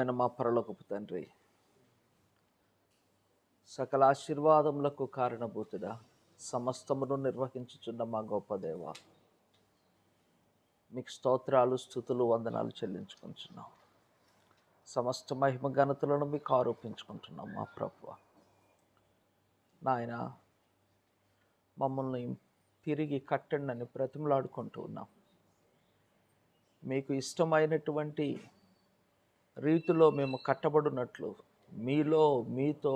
పరిశుద్ధమైన మా పరలోకపు తండ్రి సకల ఆశీర్వాదములకు కారణభూతుడా సమస్తమును నిర్వహించుచున్న మా గొప్ప దేవ మీకు స్తోత్రాలు స్థుతులు వందనాలు చెల్లించుకుంటున్నాం. సమస్త మహిమ ఘనతలను మీకు ఆరోపించుకుంటున్నాం మా ప్రభు నాయన మమ్మల్ని తిరిగి కట్టండి అని బ్రతిమలాడుకుంటూ ఉన్నాం. మీకు ఇష్టమైనటువంటి రీతిలో మేము కట్టబడినట్లు మీలో మీతో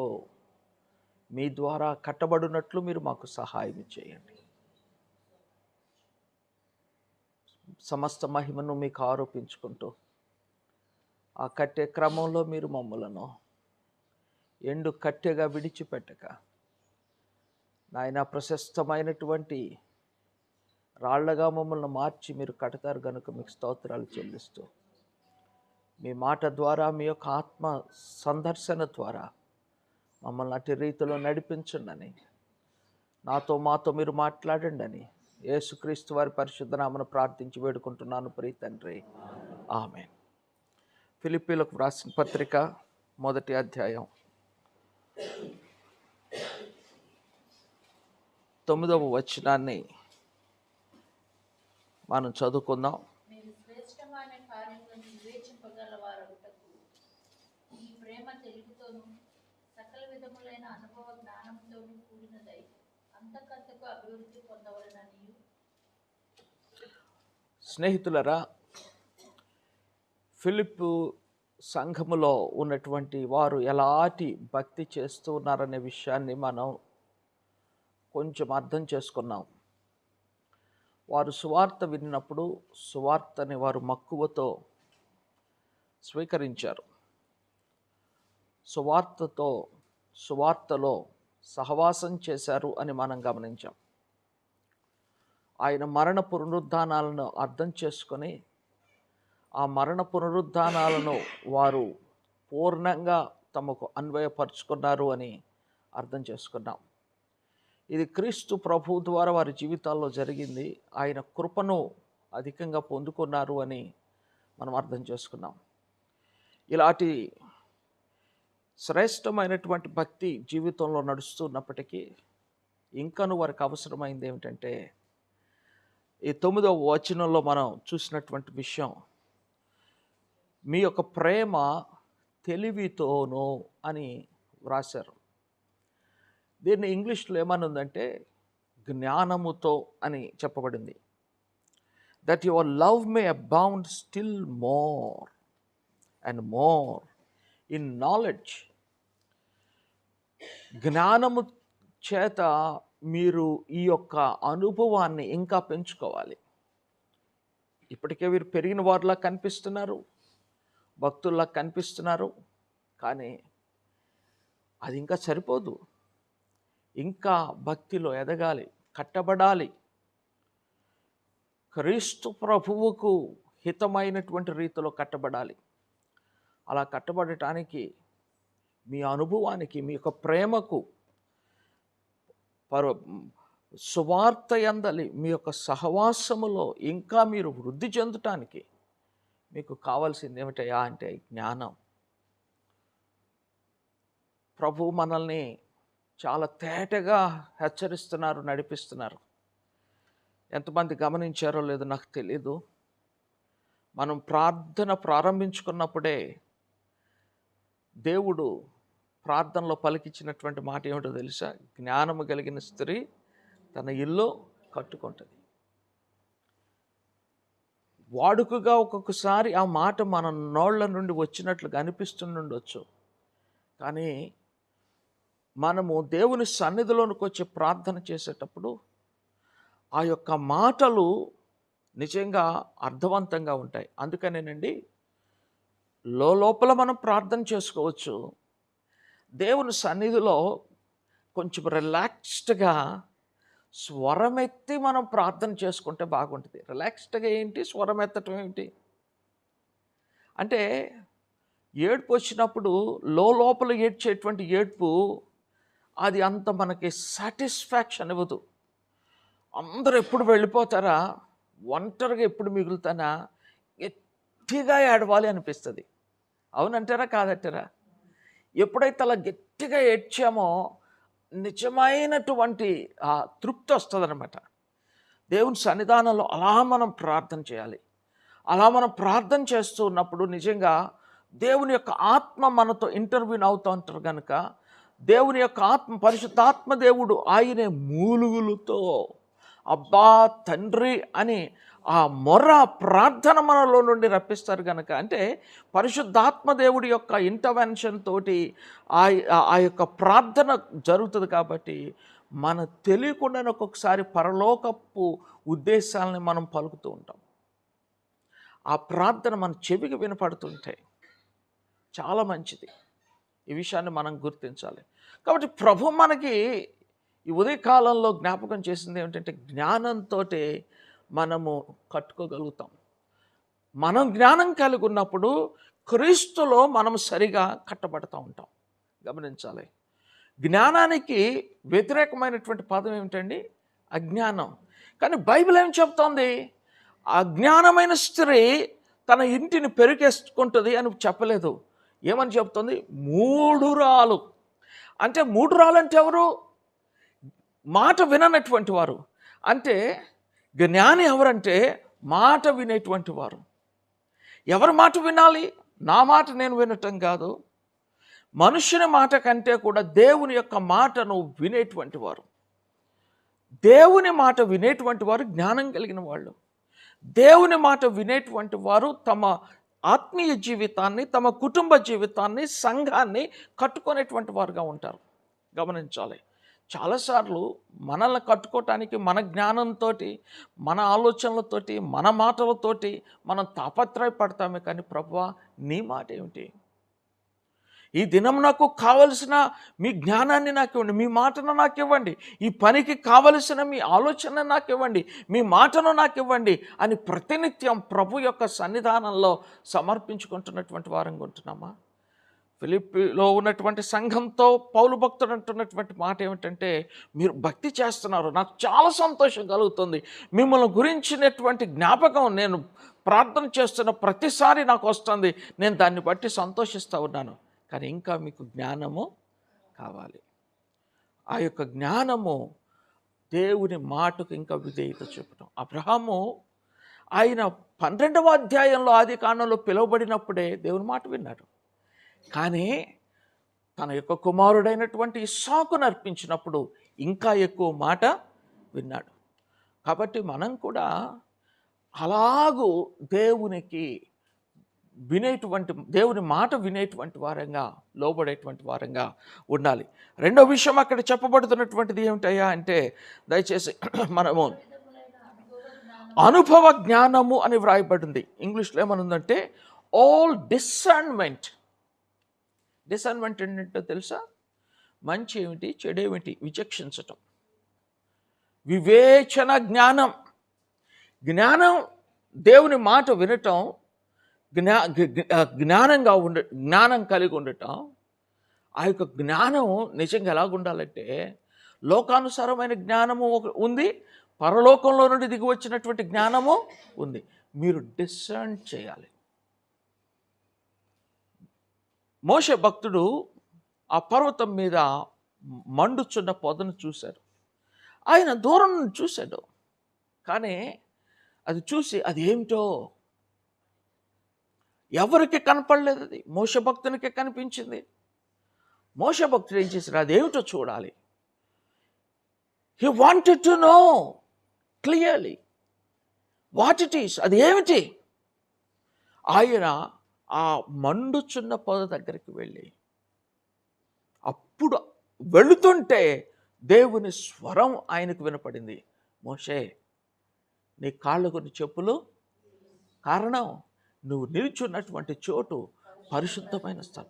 మీ ద్వారా కట్టబడినట్లు మీరు మాకు సహాయం చేయండి. సమస్త మహిమను మీకు ఆరోపించుకుంటూ ఆ కట్టే క్రమంలో మీరు మమ్మలను ఎండు కట్టెగా విడిచిపెట్టక నాయన ప్రశస్తమైనటువంటి రాళ్ళగా మమ్మల్ని మార్చి మీరు కడతారు కనుక మీకు స్తోత్రాలు చెల్లిస్తూ మీ మాట ద్వారా మీ యొక్క ఆత్మ సందర్శన ద్వారా మమ్మల్ని అటు రీతిలో నడిపించండి నాతో మాతో మీరు మాట్లాడండి అని యేసుక్రీస్తు వారి పరిశుద్ధనామను ప్రార్థించి వేడుకుంటున్నాను ప్రీ తండ్రి. ఆమె ఫిలిపీలకు వ్రాసిన పత్రిక మొదటి అధ్యాయం తొమ్మిదవ వచనాన్ని మనం చదువుకుందాం మీరు శ్రేష్టమైన కార్యములను వివేచింపగలవారగుటకు ఈ ప్రేమ తెలుగుతోనూ సకల విధములైన అనుభవ జ్ఞానంతోనూ కూడినదై అంతకంతకు అభివృద్ధి పొందవలనని? స్నేహితులరా ఫిలిప్ సంఘములో ఉన్నటువంటి వారు ఎలాంటి భక్తి చేస్తూ ఉన్నారనే విషయాన్ని మనం కొంచెం అర్థం చేసుకున్నాం. వారు సువార్త విన్నప్పుడు సువార్తని వారు మక్కువతో స్వీకరించారు. సువార్తతో సువార్తలో సహవాసం చేశారు అని మనం గమనించాం. ఆయన మరణ పునరుద్ధానాలను అర్థం చేసుకొని ఆ మరణ పునరుద్ధానాలను వారు పూర్ణంగా తమకు అన్వయపరుచుకున్నారు అని అర్థం చేసుకున్నాం. ఇది క్రీస్తు ప్రభు ద్వారా వారి జీవితాల్లో జరిగింది. ఆయన కృపను అధికంగా పొందుకున్నారు అని మనం అర్థం చేసుకున్నాం. ఇలాంటి శ్రేష్టమైనటువంటి భక్తి జీవితంలో నడుస్తున్నప్పటికీ ఇంకను వారికి అవసరమైంది ఏమిటంటే ఈ తొమ్మిదవ వచనంలో మనం చూసినటువంటి విషయం మీ యొక్క ప్రేమ తెలివితోనో అని వ్రాశారు. దీన్ని ఇంగ్లీష్లో ఏమనుందంటే జ్ఞానముతో అని చెప్పబడింది. That your love may abound still more and more in knowledge. జ్ఞానము చేత మీరు ఈ యొక్క అనుభవాన్ని ఇంకా పెంచుకోవాలి. ఇప్పటికే వీరు పెరిగిన వారిలా కనిపిస్తున్నారు భక్తుల్లా కనిపిస్తున్నారు కానీ అది ఇంకా సరిపోదు. ఇంకా భక్తిలో ఎదగాలి కట్టబడాలి. క్రీస్తు ప్రభువుకు హితమైనటువంటి రీతిలో కట్టబడాలి. అలా కట్టబడటానికి మీ అనుభవానికి మీ యొక్క ప్రేమకు పర సువార్త ఎందలి మీ యొక్క సహవాసములో ఇంకా మీరు వృద్ధి చెందటానికి మీకు కావాల్సింది ఏమిటయా అంటే జ్ఞానం. ప్రభు మనల్ని చాలా తేటగా హెచ్చరిస్తున్నారు నడిపిస్తున్నారు. ఎంతమంది గమనించారో లేదో నాకు తెలీదు. మనం ప్రార్థన ప్రారంభించుకున్నప్పుడే దేవుడు ప్రార్థనలో పలికిచ్చినటువంటి మాట ఏమిటో తెలుసా? జ్ఞానము కలిగిన స్త్రీ తన ఇల్లు కట్టుకుంటుంది. వాడుకగా ఒక్కొక్కసారి ఆ మాట మన నోళ్ళ నుండి వచ్చినట్లుగా అనిపిస్తుండొచ్చు కానీ మనము దేవుని సన్నిధిలోనికి వచ్చి ప్రార్థన చేసేటప్పుడు ఆ యొక్క మాటలు నిజంగా అర్థవంతంగా ఉంటాయి. అందుకనేనండి లోపల మనం ప్రార్థన చేసుకోవచ్చు. దేవుని సన్నిధిలో కొంచెం రిలాక్స్డ్గా స్వరమెత్తి మనం ప్రార్థన చేసుకుంటే బాగుంటుంది. రిలాక్స్డ్గా ఏంటి? స్వరం ఎత్తటం ఏంటి? అంటే ఏడుపు వచ్చినప్పుడు లోపల ఏడ్చేటువంటి ఏడ్పు అది అంత మనకి సాటిస్ఫాక్షన్ ఇవ్వదు. అందరూ ఎప్పుడు వెళ్ళిపోతారా? ఒంటరిగా ఎప్పుడు మిగులుతానా? గట్టిగా ఏడవాలి అనిపిస్తుంది. అవునంటారా కాదంటారా? ఎప్పుడైతే అలా గట్టిగా ఏడ్చామో నిజమైనటువంటి ఆ తృప్తి వస్తుందన్నమాట. దేవుని సన్నిధానంలో అలా మనం ప్రార్థన చేయాలి. అలా మనం ప్రార్థన చేస్తూ ఉన్నప్పుడు నిజంగా దేవుని యొక్క ఆత్మ మనతో ఇంటర్వ్యూన్ అవుతూ ఉంటారు కనుక దేవుని యొక్క ఆత్మ పరిశుద్ధాత్మ దేవుడు ఆయనే మూలుగులతో అబ్బా తండ్రి అని ఆ మొర్ర ప్రార్థన మనలో నుండి రప్పిస్తారు కనుక అంటే పరిశుద్ధాత్మ దేవుడి యొక్క ఇంటర్వెన్షన్ తోటి ఆ ఆ యొక్క ప్రార్థన జరుగుతుంది కాబట్టి మన తెలియకుండానే ఒక్కొక్కసారి పరలోకపు ఉద్దేశాలని మనం పలుకుతూ ఉంటాం. ఆ ప్రార్థన మన చెవికి వినపడుతుంటే చాలా మంచిది. ఈ విషయాన్ని మనం గుర్తించాలి. కాబట్టి ప్రభు మనకి ఈ ఉదయకాలంలో జ్ఞాపకం చేసింది ఏమిటంటే జ్ఞానంతో మనము కట్టుకోగలుగుతాం. మనం జ్ఞానం కలిగి ఉన్నప్పుడు క్రీస్తులో మనం సరిగా కట్టబడుతూ ఉంటాం. గమనించాలి. జ్ఞానానికి వ్యతిరేకమైనటువంటి పదం ఏమిటండి? అజ్ఞానం. కానీ బైబిల్ ఏం చెప్తోంది? అజ్ఞానమైన స్త్రీ తన ఇంటిని పెరిగేసుకుంటుంది అని చెప్పలేదు. ఏమని చెప్తుంది? మూడురాలు అంటే మూడురాలు అంటే ఎవరు? మాట విననటువంటి వారు. అంటే జ్ఞాని ఎవరంటే మాట వినేటువంటి వారు. ఎవరి మాట వినాలి? నా మాట నేను వినటం కాదు. మనుషుని మాట కంటే కూడా దేవుని యొక్క మాటను వినేటువంటి వారు. దేవుని మాట వినేటువంటి వారు జ్ఞానం కలిగిన వాళ్ళు. దేవుని మాట వినేటువంటి వారు తమ ఆత్మీయ జీవితాన్ని తమ కుటుంబ జీవితాన్ని సంఘాన్ని కట్టుకునేటువంటి వారుగా ఉంటారు. గమనించాలి. చాలాసార్లు మనల్ని కట్టుకోవటానికి మన జ్ఞానంతో మన ఆలోచనలతోటి మన మాటలతోటి మనం తాపత్రయపడతామే కానీ ప్రభువా నీ మాట ఏమిటి? ఈ దినం నాకు కావలసిన మీ జ్ఞానాన్ని నాకు ఇవ్వండి మీ మాటను నాకు ఇవ్వండి ఈ పనికి కావలసిన మీ ఆలోచన నాకు ఇవ్వండి మీ మాటను నాకు ఇవ్వండి అని ప్రతినిత్యం ప్రభు యొక్క సన్నిధానంలో సమర్పించుకుంటున్నటువంటి వారంగా ఉంటున్నామా? ఫిలిప్పిలో ఉన్నటువంటి సంఘంతో పౌలు భక్తుడు అంటున్నటువంటి మాట ఏమిటంటే మీరు భక్తి చేస్తున్నారు నాకు చాలా సంతోషం కలుగుతుంది. మిమ్మల్ని గురించినటువంటి జ్ఞాపకం నేను ప్రార్థన చేస్తున్న ప్రతిసారి నాకు వస్తుంది. నేను దాన్ని బట్టి సంతోషిస్తూ ఉన్నాను. కానీ ఇంకా మీకు జ్ఞానము కావాలి. ఆ యొక్క జ్ఞానము దేవుని మాటకు ఇంకా విధేయత చూపటం అబ్రహాము ఆయన పన్నెండవ అధ్యాయంలో ఆది కాండంలో పిలువబడినప్పుడే దేవుని మాట విన్నాడు. కానీ తన యొక్క కుమారుడైనటువంటి ఇస్సాకును అర్పించినప్పుడు ఇంకా ఎక్కువ మాట విన్నాడు. కాబట్టి మనం కూడా అలాగూ దేవునికి వినేటువంటి దేవుని మాట వినేటువంటి వారంగా లోబడేటువంటి వారంగా ఉండాలి. రెండో విషయం అక్కడ చెప్పబడుతున్నటువంటిది ఏమిటయ్యా అంటే దయచేసి మనము అనుభవ జ్ఞానము అని వ్రాయబడింది. ఇంగ్లీష్లో ఏమనుందంటే ఆల్ డిసర్న్మెంట్ డిసడ్వాంటేజ్ ఏంటో తెలుసా? మంచి ఏమిటి? చెడు ఏమిటి? విచక్షించటం. వివేచన జ్ఞానం. జ్ఞానం దేవుని మాట వినటం జ్ఞా జ్ఞానంగా ఉండ జ్ఞానం కలిగి ఉండటం ఆ యొక్క జ్ఞానం నిజంగా ఎలాగుండాలంటే లోకానుసారమైన జ్ఞానము ఉంది పరలోకంలో నుండి దిగి వచ్చినటువంటి జ్ఞానము ఉంది. మీరు డిసర్న్ చేయాలి. మోష భక్తుడు ఆ పర్వతం మీద మండుచున్న పొదను చూశాడు. ఆయన దూరం చూశాడు. కానీ అది చూసి అది ఏమిటో ఎవరికి కనపడలేదు అది? మోస భక్తునికే కనిపించింది. మోస భక్తుడు ఏం అది అదేమిటో చూడాలి. He wanted to know clearly what it is అది ఏమిటి? ఆయన ఆ మండుచున్న పొద దగ్గరికి వెళ్ళి అప్పుడు వెళుతుంటే దేవుని స్వరం ఆయనకు వినపడింది. మోషే నీ కాళ్ళకు కొన్ని చెప్పులు? కారణం నువ్వు నిల్చున్నటువంటి చోటు పరిశుద్ధమైన స్థలం.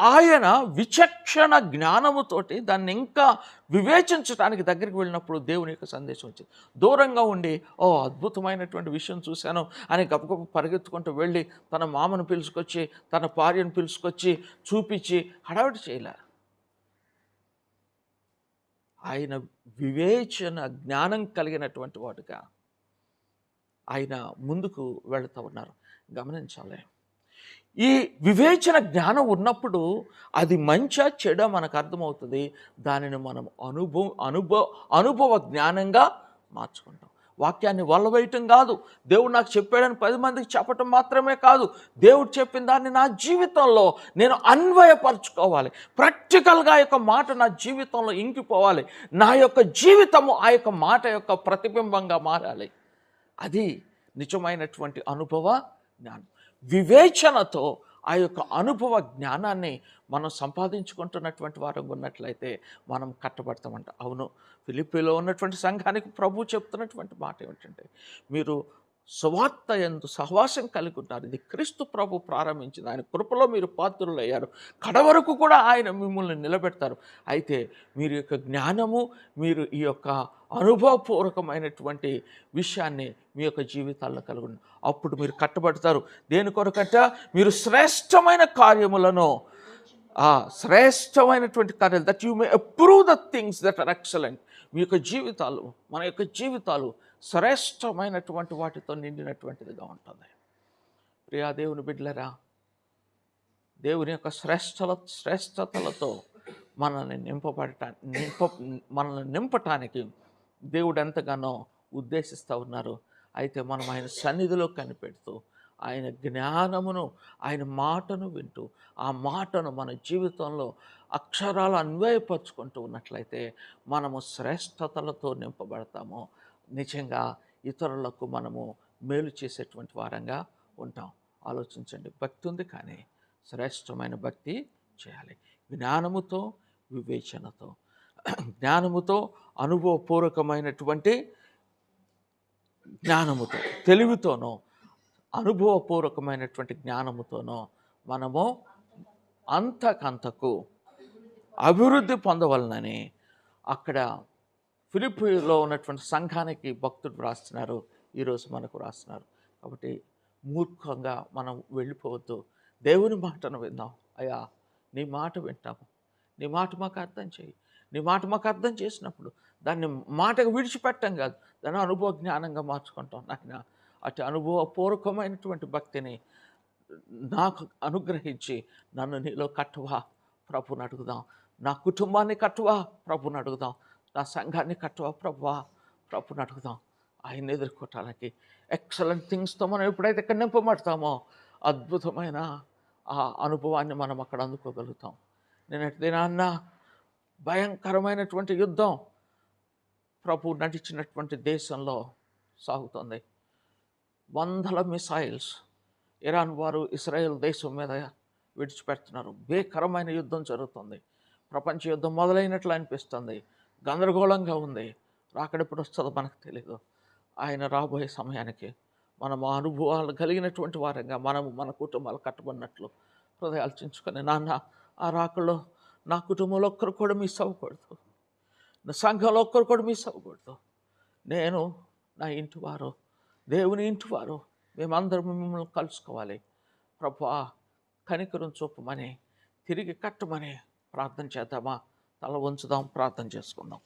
ఆయన విచక్షణ జ్ఞానముతోటి దాన్ని ఇంకా వివేచించడానికి దగ్గరికి వెళ్ళినప్పుడు దేవుని యొక్క సందేశం వచ్చింది. దూరంగా ఉండి ఓ అద్భుతమైనటువంటి విషయం చూశాను అని గబగబ పరిగెత్తుకుంటూ వెళ్ళి తన మామను పిలుచుకొచ్చి తన భార్యను పిలుచుకొచ్చి చూపించి హడావిడి చేయలే? ఆయన వివేచన జ్ఞానం కలిగినటువంటి వాడుగా ఆయన ముందుకు వెళుతూ ఉన్నారు. గమనించాలి. ఈ వివేచన జ్ఞానం ఉన్నప్పుడు అది మంచా చెడ మనకు అర్థమవుతుంది. దానిని మనం అనుభవం అనుభవ అనుభవ జ్ఞానంగా మార్చుకుంటాం. వాక్యాన్ని వల్లవేయటం కాదు. దేవుడు నాకు చెప్పాడని పది మందికి చెప్పటం మాత్రమే కాదు. దేవుడు చెప్పిన దాన్ని నా జీవితంలో నేను అన్వయపరచుకోవాలి. ప్రాక్టికల్గా ఆ యొక్క మాట నా జీవితంలో ఇంకిపోవాలి. నా యొక్క జీవితము ఆ యొక్క మాట యొక్క ప్రతిబింబంగా మారాలి. అది నిజమైనటువంటి అనుభవ జ్ఞానం. వివేచనతో ఆ యొక్క అనుభవ జ్ఞానాన్ని మనం సంపాదించుకుంటున్నటువంటి వారం ఉన్నట్లయితే మనం కట్టబడతామంట. అవును ఫిలిపిలో ఉన్నటువంటి సంఘానికి ప్రభు చెప్తున్నటువంటి మాట ఏమిటంటే మీరు సువార్త ఎందు సహవాసం కలిగి ఉన్నారు. ఇది క్రీస్తు ప్రభు ప్రారంభించింది. ఆయన కృపలో మీరు పాత్రులు అయ్యారు కడవరకు కూడా ఆయన మిమ్మల్ని నిలబెడతారు. అయితే మీరు యొక్క జ్ఞానము మీరు ఈ యొక్క అనుభవపూర్వకమైనటువంటి విషయాన్ని మీ యొక్క జీవితాల్లో కలిగి అప్పుడు మీరు కట్టబడతారు. దేని కొరకట? మీరు శ్రేష్టమైన కార్యములను శ్రేష్టమైనటువంటి కార్యాలు that you may approve the things that are excellent మీ యొక్క జీవితాలు మన యొక్క జీవితాలు శ్రేష్టమైనటువంటి వాటితో నిండినటువంటిదిగా ఉంటుంది. ప్రియా దేవుని బిడ్డలరా దేవుని యొక్క శ్రేష్టల శ్రేష్టతలతో మనల్ని నింపబడటా నింప మనల్ని నింపటానికి దేవుడు ఎంతగానో ఉద్దేశిస్తూ ఉన్నారు. అయితే మనం ఆయన సన్నిధిలో కనిపెడుతూ ఆయన జ్ఞానమును ఆయన మాటను వింటూ ఆ మాటను మన జీవితంలో అక్షరాలు అన్వయపరుచుకుంటూ ఉన్నట్లయితే మనము శ్రేష్టతలతో నింపబడతాము. నిజంగా ఇతరులకు మనము మేలు చేసేటువంటి వారంగా ఉంటాం. ఆలోచించండి. భక్తి ఉంది కానీ శ్రేష్టమైన భక్తి చేయాలి. జ్ఞానముతో వివేచనతో. జ్ఞానముతో అనుభవపూర్వకమైనటువంటి జ్ఞానముతో తెలివితోనో అనుభవపూర్వకమైనటువంటి జ్ఞానముతోనో మనము అంతకంతకు అభివృద్ధి పొందవలనని అక్కడ ఫిలిపిలో ఉన్నటువంటి సంఘానికి భక్తుడు రాస్తున్నారు ఈరోజు మనకు రాస్తున్నారు కాబట్టి మూర్ఖంగా మనం వెళ్ళిపోవద్దు. దేవుని మాటను విందాం అయ్యా నీ మాట వింటాము నీ మాట మాకు అర్థం చేయి. నీ మాట మాకు అర్థం చేసినప్పుడు దాన్ని మాటకు విడిచిపెట్టం కాదు. దాన్ని అనుభవ జ్ఞానంగా మార్చుకుంటాం నాయన. అటు అనుభవపూర్వకమైనటువంటి భక్తిని నాకు అనుగ్రహించి నన్ను నీలో కట్టువా? ప్రభుని అడుగుదాం. నా కుటుంబాన్ని కట్టువా? ప్రభుని అడుగుదాం. నా సంఘాన్ని కట్టువా ప్రభువా ప్రభుని అడుగుదాం. ఆయన ఎదుర్కోవటానికి ఎక్సలెంట్ థింగ్స్తో మనం ఎప్పుడైతే ఇక్కడ నింపబడతామో అద్భుతమైన ఆ అనుభవాన్ని మనం అక్కడ అందుకోగలుగుతాం. నేను దినాన్న భయంకరమైనటువంటి యుద్ధం ప్రభు నడిచినటువంటి దేశంలో సాగుతుంది. వందల మిసైల్స్ ఇరాన్ వారు ఇస్రాయేల్ దేశం మీద విడిచిపెడుతున్నారు. భీకరమైన యుద్ధం జరుగుతుంది. ప్రపంచ యుద్ధం మొదలైనట్లు అనిపిస్తుంది. గందరగోళంగా ఉంది. రాకడెప్పుడు వస్తుందో మనకు తెలియదు ఆయన రాబోయే సమయానికి మనం అనుభవాలు కలిగినటువంటి వారంగా మనము మన కుటుంబాలు కట్టబడినట్లు హృదయాలు చించుకొని నాన్న ఆ రాకల్లో నా కుటుంబంలో ఒక్కరు కూడా మిస్ అవ్వకూడదు. నా సంఘంలో ఒక్కరు కూడా మిస్ అవ్వకూడదు. నేను నా ఇంటి వారు దేవుని ఇంటి వారు మేమందరం మిమ్మల్ని కలుసుకోవాలి. ప్రభా కనికరం చూపమని తిరిగి కట్టమని ప్రార్థన చేద్దామా? తల ఉంచుదాం ప్రార్థన చేసుకుందాం.